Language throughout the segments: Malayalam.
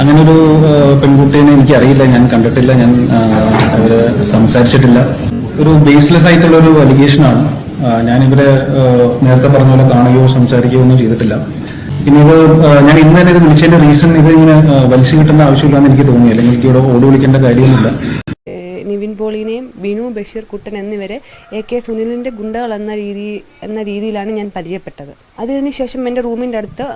അങ്ങനെ ഒരു പെൺകുട്ടീനെ എനിക്കറിയില്ല. ഞാൻ കണ്ടിട്ടില്ല. ഞാൻ അവർ സംസാരിച്ചിട്ടില്ല. ഒരു ബേസ്ലെസ് ആയിട്ടുള്ള ഒരു അലിഗേഷനാണ് ഞാൻ ഇവരെ നേരത്തെ പറഞ്ഞ പോലെ കാണുകയോ സംസാരിക്കുകയോ ഒന്നും ചെയ്തിട്ടില്ല. പിന്നെ ഇത് ഞാൻ ഇന്ന് തന്നെ ഇത് വിളിച്ചതിന്റെ റീസൺ ഇത് ഇങ്ങനെ വലിച്ചു കിട്ടേണ്ട ആവശ്യമില്ലാന്ന് എനിക്ക് തോന്നി. എനിക്ക് ഇവിടെ ഓടി വിളിക്കേണ്ട കാര്യമൊന്നുമില്ല. പോളിനെയും ബിനു ബഷീർ കുട്ടൻ എന്നിവരെ എ കെ സുനിലിന്റെ ഗുണ്ടകൾ എന്ന രീതി എന്ന രീതിയിലാണ് ഞാൻ പരിചയപ്പെട്ടത്. അതിനുശേഷം എന്റെ റൂമിന്റെ അടുത്ത്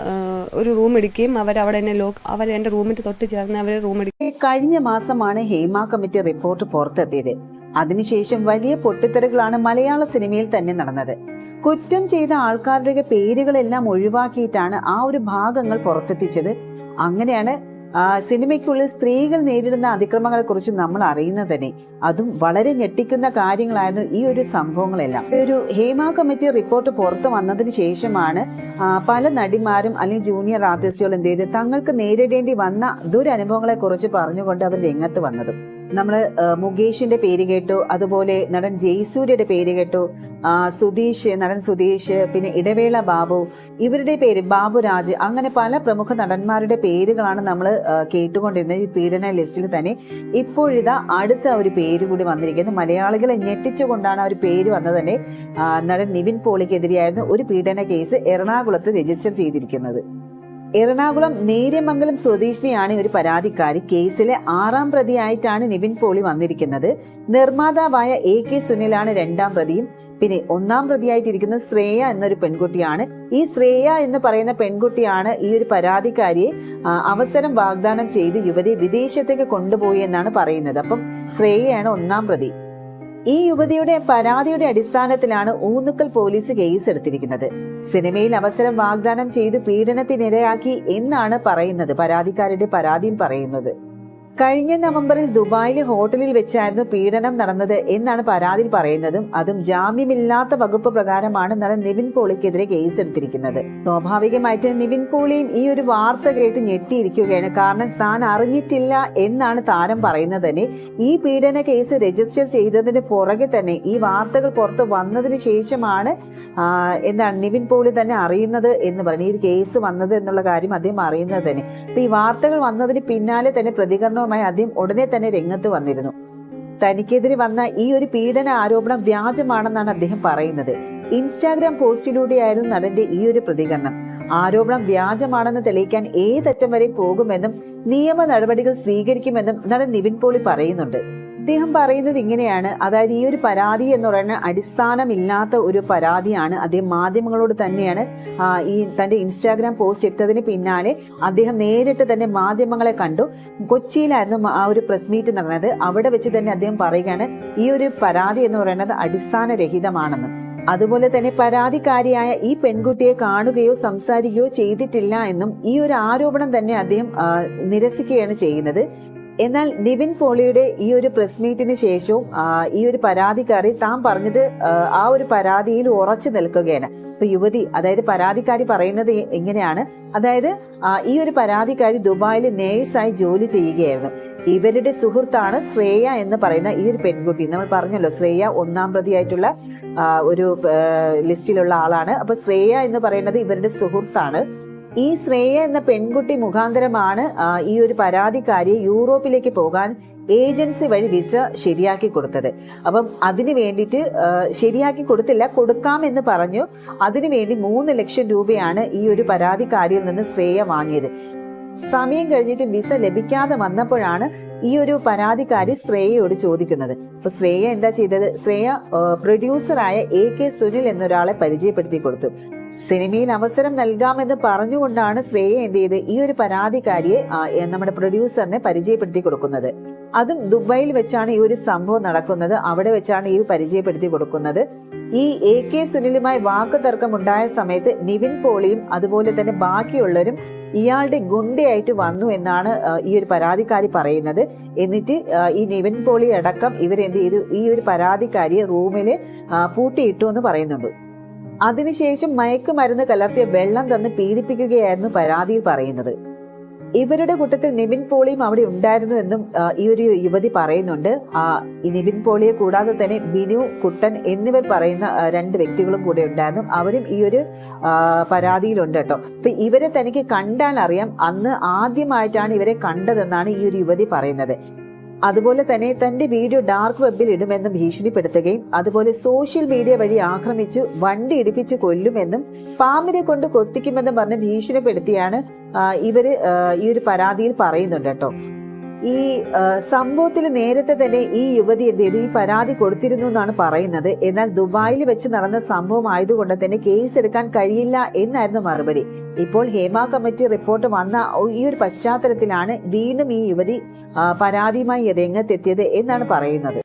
ഒരു റൂം എടുക്കുകയും അവരവിടെ എന്നെ ലോക്ക് അവർ എന്റെ റൂമിന്റെ തൊട്ട് ചേർന്ന് അവർ റൂം എടുക്കുകയും കഴിഞ്ഞ മാസമാണ് ഹേമ കമ്മിറ്റി റിപ്പോർട്ട് പുറത്തെത്തിയത്. അതിനുശേഷം വലിയ പൊട്ടിത്തെറികളാണ് മലയാള സിനിമയിൽ തന്നെ നടന്നത്. കുറ്റം ചെയ്ത ആൾക്കാരുടെ പേരുകളെല്ലാം ഒഴിവാക്കിയിട്ടാണ് ആ ഒരു ഭാഗങ്ങൾ പുറത്തെത്തിച്ചത്. അങ്ങനെയാണ് സിനിമയ്ക്കുള്ളിൽ സ്ത്രീകൾ നേരിടുന്ന അതിക്രമങ്ങളെ കുറിച്ച് നമ്മൾ അറിയുന്നത് തന്നെ. അതും വളരെ ഞെട്ടിക്കുന്ന കാര്യങ്ങളായിരുന്നു ഈ ഒരു സംഭവങ്ങളെല്ലാം. ഒരു ഹേമ കമ്മിറ്റി റിപ്പോർട്ട് പുറത്തു വന്നതിന് ശേഷമാണ് പല നടിമാരും അല്ലെങ്കിൽ ജൂനിയർ ആർട്ടിസ്റ്റുകൾ എന്ത് ചെയ്ത് തങ്ങൾക്ക് നേരിടേണ്ടി വന്ന ദുരനുഭവങ്ങളെ കുറിച്ച് പറഞ്ഞുകൊണ്ട് അവർ രംഗത്ത് വന്നതും. നമ്മൾ മുകേഷിന്റെ പേര് കേട്ടു അതുപോലെ നടൻ ജയസൂര്യയുടെ പേര് കേട്ടു സുധീഷ് നടൻ സുധീഷ് പിന്നെ ഇടവേള ബാബു ഇവരുടെ പേര് ബാബുരാജ് അങ്ങനെ പല പ്രമുഖ നടന്മാരുടെ പേരുകളാണ് നമ്മൾ കേട്ടുകൊണ്ടിരുന്നത് ഈ പീഡന ലിസ്റ്റിൽ തന്നെ. ഇപ്പോഴിതാ അടുത്ത ഒരു പേര് കൂടി വന്നിരിക്കുന്നത് മലയാളികളെ ഞെട്ടിച്ചുകൊണ്ടാണ് ആ ഒരു പേര് വന്നത് തന്നെ നടൻ നിവിൻ പോളിക്കെതിരെയായിരുന്നു ഒരു പീഡന കേസ് എറണാകുളത്ത് രജിസ്റ്റർ ചെയ്തിരിക്കുന്നത്. എറണാകുളം നേര്യമംഗലം സ്വദേശിനിയാണ് ഒരു പരാതിക്കാരി. കേസിലെ ആറാം പ്രതിയായിട്ടാണ് നിവിൻ പോളി വന്നിരിക്കുന്നത്. നിർമ്മാതാവായ എ കെ സുനിലാണ് രണ്ടാം പ്രതിയും പിന്നെ ഒന്നാം പ്രതിയായിട്ടിരിക്കുന്ന ശ്രേയ എന്നൊരു പെൺകുട്ടിയാണ്. ഈ ശ്രേയ എന്ന് പറയുന്ന പെൺകുട്ടിയാണ് ഈ ഒരു പരാതിക്കാരിയെ അവസരം വാഗ്ദാനം ചെയ്ത് യുവതി വിദേശത്തേക്ക് കൊണ്ടുപോയി എന്നാണ് പറയുന്നത്. അപ്പം ശ്രേയയാണ് ഒന്നാം പ്രതി. ഈ യുവതിയുടെ പരാതിയുടെ അടിസ്ഥാനത്തിലാണ് ഊന്നുക്കൽ പോലീസ് കേസ് എടുത്തിരിക്കുന്നത്. സിനിമയിൽ അവസരം വാഗ്ദാനം ചെയ്ത് പീഡനത്തിനിരയാക്കി എന്നാണ് പറയുന്നത് പരാതിക്കാരുടെ പരാതിയിൽ പറയുന്നത്. കഴിഞ്ഞ നവംബറിൽ ദുബായിലെ ഹോട്ടലിൽ വെച്ചായിരുന്നു പീഡനം നടന്നത് എന്നാണ് പരാതിയിൽ പറയുന്നതും. അതും ജാമ്യമില്ലാത്ത വകുപ്പ് പ്രകാരമാണ് നടൻ നിവിൻ പോളിക്കെതിരെ കേസ് എടുത്തിരിക്കുന്നത് സ്വാഭാവികമായിട്ട് നിവിൻ പോളിയും ഈ ഒരു വാർത്ത കേട്ട് ഞെട്ടിയിരിക്കുകയാണ്. കാരണം താൻ അറിഞ്ഞിട്ടില്ല എന്നാണ് താരം പറയുന്നത് തന്നെ. ഈ പീഡന കേസ് രജിസ്റ്റർ ചെയ്തതിന് പുറകെ തന്നെ ഈ വാർത്തകൾ പുറത്ത് വന്നതിന് ശേഷമാണ് എന്താണ് നിവിൻ പോളി തന്നെ അറിയുന്നത് എന്ന് പറഞ്ഞു ഈ കേസ് വന്നത് എന്നുള്ള കാര്യം അദ്ദേഹം അറിയുന്നത് തന്നെ. അപ്പൊ ഈ വാർത്തകൾ വന്നതിന് പിന്നാലെ തന്നെ പ്രതികരണവുമായി അദ്ദേഹം ഉടനെ തന്നെ രംഗത്ത് വന്നിരുന്നു. തനിക്കെതിരെ വന്ന ഈ ഒരു പീഡന ആരോപണം വ്യാജമാണെന്നാണ് അദ്ദേഹം പറയുന്നത്. ഇൻസ്റ്റാഗ്രാം പോസ്റ്റിലൂടെയായിരുന്നു നടന്റെ ഈ ഒരു പ്രതികരണം. ആരോപണം വ്യാജമാണെന്ന് തെളിയിക്കാൻ ഏതറ്റം വരെ പോകുമെന്നും നിയമ നടപടികൾ സ്വീകരിക്കുമെന്നും നടൻ നിവിൻ പോളി പറയുന്നുണ്ട്. അദ്ദേഹം പറയുന്നത് ഇങ്ങനെയാണ്. അതായത് ഈ ഒരു പരാതി എന്ന് പറയുന്നത് അടിസ്ഥാനമില്ലാത്ത ഒരു പരാതിയാണ് അദ്ദേഹം മാധ്യമങ്ങളോട് തന്നെയാണ് ഈ തന്റെ ഇൻസ്റ്റാഗ്രാം പോസ്റ്റ് ഇട്ടതിന് പിന്നാലെ അദ്ദേഹം നേരിട്ട് തന്നെ മാധ്യമങ്ങളെ കണ്ടു. കൊച്ചിയിലായിരുന്നു ആ ഒരു പ്രസ് മീറ്റ് നടന്നത് അവിടെ വെച്ച് തന്നെ അദ്ദേഹം പറയുകയാണ് ഈ ഒരു പരാതി എന്ന് പറയുന്നത് അടിസ്ഥാനരഹിതമാണെന്നും. അതുപോലെ തന്നെ പരാതിക്കാരിയായ ഈ പെൺകുട്ടിയെ കാണുകയോ സംസാരിക്കുകയോ ചെയ്തിട്ടില്ല എന്നും ഈ ഒരു ആരോപണം തന്നെ അദ്ദേഹം നിരസിക്കുകയാണ് ചെയ്യുന്നത്. എന്നാൽ നിവിൻ പോളിയുടെ ഈ ഒരു പ്രസ് മീറ്റിന് ശേഷവും ഈ ഒരു പരാതിക്കാരി താൻ പറഞ്ഞത് ആ, ഒരു പരാതിയിൽ ഉറച്ചു നിൽക്കുകയാണ്. ഇപ്പൊ യുവതി അതായത് പരാതിക്കാരി പറയുന്നത് എങ്ങനെയാണ്? അതായത് ഈ ഒരു പരാതിക്കാരി ദുബായിൽ നേഴ്സായി ജോലി ചെയ്യുകയായിരുന്നു. ഇവരുടെ സുഹൃത്താണ് ശ്രേയ എന്ന് പറയുന്ന ഈ ഒരു പെൺകുട്ടി. നമ്മൾ പറഞ്ഞല്ലോ ശ്രേയ ഒന്നാം പ്രതിയായിട്ടുള്ള ഒരു ലിസ്റ്റിലുള്ള ആളാണ്. അപ്പൊ ശ്രേയ എന്ന് പറയുന്നത് ഇവരുടെ സുഹൃത്താണ്. ഈ ശ്രേയ എന്ന പെൺകുട്ടി മുഖാന്തരമാണ് ഈ ഒരു പരാതിക്കാരിയെ യൂറോപ്പിലേക്ക് പോകാൻ ഏജൻസി വഴി വിസ ശരിയാക്കി കൊടുത്തത്. അപ്പം അതിന് വേണ്ടിയിട്ട് ശരിയാക്കി കൊടുത്തില്ല കൊടുക്കാമെന്ന് പറഞ്ഞു. അതിനു വേണ്ടി മൂന്ന് ലക്ഷം രൂപയാണ് ഈ ഒരു പരാതിക്കാരിയിൽ നിന്ന് ശ്രേയ വാങ്ങിയത്. സമയം കഴിഞ്ഞിട്ട് വിസ ലഭിക്കാതെ വന്നപ്പോഴാണ് ഈ ഒരു പരാതിക്കാരി ശ്രേയയോട് ചോദിക്കുന്നത്. അപ്പൊ ശ്രേയ എന്താ ചെയ്തത്? ശ്രേയ പ്രൊഡ്യൂസറായ എ കെ സുനിൽ എന്നൊരാളെ പരിചയപ്പെടുത്തി കൊടുത്തു. സിനിമയിൽ അവസരം നൽകാമെന്ന് പറഞ്ഞുകൊണ്ടാണ് ശ്രേയ എന്ത് ചെയ്ത് ഈ ഒരു പരാതിക്കാരിയെ നമ്മുടെ പ്രൊഡ്യൂസറിനെ പരിചയപ്പെടുത്തി കൊടുക്കുന്നത്. അതും ദുബായിൽ വെച്ചാണ് ഈ ഒരു സംഭവം നടക്കുന്നത്. അവിടെ വെച്ചാണ് ഈ പരിചയപ്പെടുത്തി കൊടുക്കുന്നത്. ഈ എ കെ സുനിലുമായി വാക്ക് തർക്കം ഉണ്ടായ സമയത്ത് നിവിൻ പോളിയും അതുപോലെ തന്നെ ബാക്കിയുള്ളവരും ഇയാളുടെ ഗുണ്ടയായിട്ട് വന്നു എന്നാണ് ഈ ഒരു പരാതിക്കാരി പറയുന്നത്. എന്നിട്ട് ഈ നിവിൻ പോളി അടക്കം ഇവരെന്ത് ചെയ്തു? ഈ ഒരു പരാതിക്കാരിയെ റൂമിൽ പൂട്ടിയിട്ടു എന്ന് പറയുന്നുണ്ട്. അതിനുശേഷം മയക്കുമരുന്ന് കലർത്തിയ വെള്ളം തന്ന് പീഡിപ്പിക്കുകയായിരുന്നു പരാതിയിൽ പറയുന്നത്. ഇവരുടെ കൂട്ടത്തിൽ നിവിൻ പോളിയും അവിടെ ഉണ്ടായിരുന്നു എന്നും ഈ ഒരു യുവതി പറയുന്നുണ്ട്. ആ, ഈ നിവിൻ പോളിയെ കൂടാതെ തന്നെ ബിനു കുട്ടൻ എന്നിവർ പറയുന്ന രണ്ട് വ്യക്തികളും കൂടെ ഉണ്ടായിരുന്നു. അവരും ഈ ഒരു പരാതിയിലുണ്ട് കേട്ടോ. അപ്പൊ ഇവരെ തനിക്ക് കണ്ടാൽ അറിയാം അന്ന് ആദ്യമായിട്ടാണ് ഇവരെ കണ്ടതെന്നാണ് ഈ ഒരു യുവതി പറയുന്നത്. അതുപോലെ തന്നെ തന്റെ വീഡിയോ ഡാർക്ക് വെബിൽ ഇടുമെന്നും ഭീഷണിപ്പെടുത്തുകയും അതുപോലെ സോഷ്യൽ മീഡിയ വഴി ആക്രമിച്ചു വണ്ടി ഇടിപ്പിച്ച് കൊല്ലുമെന്നും പാമ്പിനെ കൊണ്ട് കൊത്തിക്കുമെന്നും പറഞ്ഞ് ഭീഷണിപ്പെടുത്തിയാണ് ഇവർ ഈ ഒരു പരാതിയിൽ പറയുന്നുണ്ട് കേട്ടോ. ഈ സംഭവത്തിൽ നേരത്തെ തന്നെ ഈ യുവതി എന്ത് ചെയ്തു? ഈ പരാതി കൊടുത്തിരുന്നു എന്നാണ് പറയുന്നത്. എന്നാൽ ദുബായിൽ വെച്ച് നടന്ന സംഭവം ആയതുകൊണ്ട് തന്നെ കേസ് എടുക്കാൻ കഴിയില്ല എന്നായിരുന്നു മറുപടി. ഇപ്പോൾ ഹേമ കമ്മിറ്റി റിപ്പോർട്ട് വന്ന ഈ ഒരു പശ്ചാത്തലത്തിലാണ് വീണ്ടും ഈ യുവതി പരാതിയുമായി രംഗത്തെത്തിയത് എന്നാണ് പറയുന്നത്.